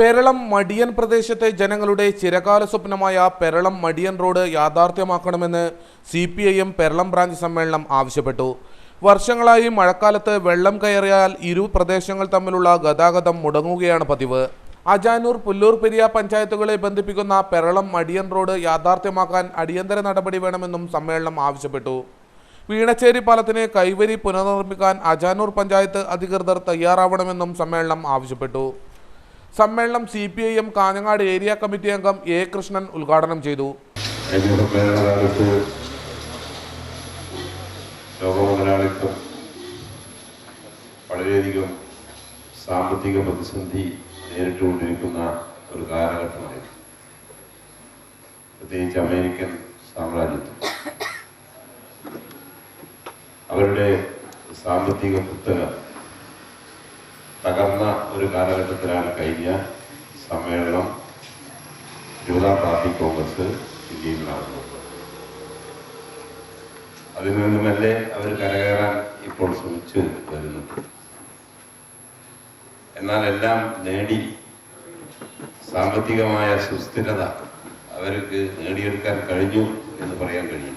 പെരളം മടിയൻ പ്രദേശത്തെ ജനങ്ങളുടെ ചിരകാല സ്വപ്നമായ Peralam Madiyan road യാഥാർത്ഥ്യമാക്കണമെന്ന് C P I M Peralam branch സമ്മേളനം ആവശ്യപ്പെട്ടു. വർഷങ്ങളായി മഴക്കാലത്ത് വെള്ളം കയറിയാൽ ഇരു പ്രദേശങ്ങൾ തമ്മിലുള്ള ഗതാഗതം മുടങ്ങുകയാണ് പതിവ്. അജാനൂർ പുല്ലൂർ പെരിയ പഞ്ചായത്തുകളെ ബന്ധിപ്പിക്കുന്ന പെരളം മടിയൻ റോഡ് യാഥാർത്ഥ്യമാക്കാൻ അടിയന്തര നടപടി വേണമെന്നും സമ്മേളനം ആവശ്യപ്പെട്ടു. വീണച്ചേരി പാലത്തിന് കൈവരി പുനർനിർമ്മിക്കാൻ അജാനൂർ പഞ്ചായത്ത് അധികൃതർ തയ്യാറാവണമെന്നും സമ്മേളനം ആവശ്യപ്പെട്ടു. സമ്മേളനം C P I M Kanhangad area committee അംഗം എ കൃഷ്ണൻ ഉദ്ഘാടനം ചെയ്തു. ലോകമുതലാളിത്തം വളരെയധികം സാമ്പത്തിക പ്രതിസന്ധി നേരിട്ടുകൊണ്ടിരിക്കുന്ന ഒരു കാലഘട്ടമായിരുന്നു. പ്രത്യേകിച്ച് അമേരിക്കൻ സാമ്രാജ്യത്വം അവരുടെ സാമ്പത്തിക കുത്തക തകർന്ന ഒരു കാലഘട്ടത്തിലാണ് കഴിഞ്ഞ സമ്മേളനം ജൂതാ പാർട്ടി കോൺഗ്രസ് ഇന്ത്യയിൽ നടന്നത് അതിൽ നിന്നുമല്ലേ അവർ കരകയറാൻ ഇപ്പോൾ ശ്രമിച്ചു വരുന്നു എന്നാൽ എല്ലാം നേടി സാമ്പത്തികമായ സുസ്ഥിരത അവർക്ക് നേടിയെടുക്കാൻ കഴിഞ്ഞു എന്ന് പറയാൻ കഴിയില്ല.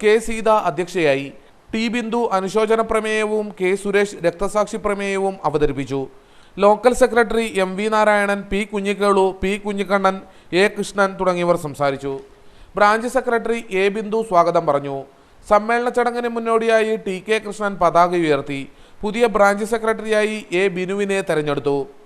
കെ. സീത അധ്യക്ഷയായി ടി ബിന്ദു അനുശോചന പ്രമേയവും കെ സുരേഷ് രക്തസാക്ഷി പ്രമേയവും അവതരിപ്പിച്ചു. Local secretary M V Narayanan P Kunhikelu P Kunhikannan A Krishnan തുടങ്ങിയവർ സംസാരിച്ചു. ബ്രാഞ്ച് സെക്രട്ടറി എ ബിന്ദു സ്വാഗതം പറഞ്ഞു. സമ്മേളന ചടങ്ങിന് മുന്നോടിയായി ടി കെ കൃഷ്ണൻ പതാക ഉയർത്തി. പുതിയ ബ്രാഞ്ച് സെക്രട്ടറിയായി എ ബിനുവിനെ തെരഞ്ഞെടുത്തു.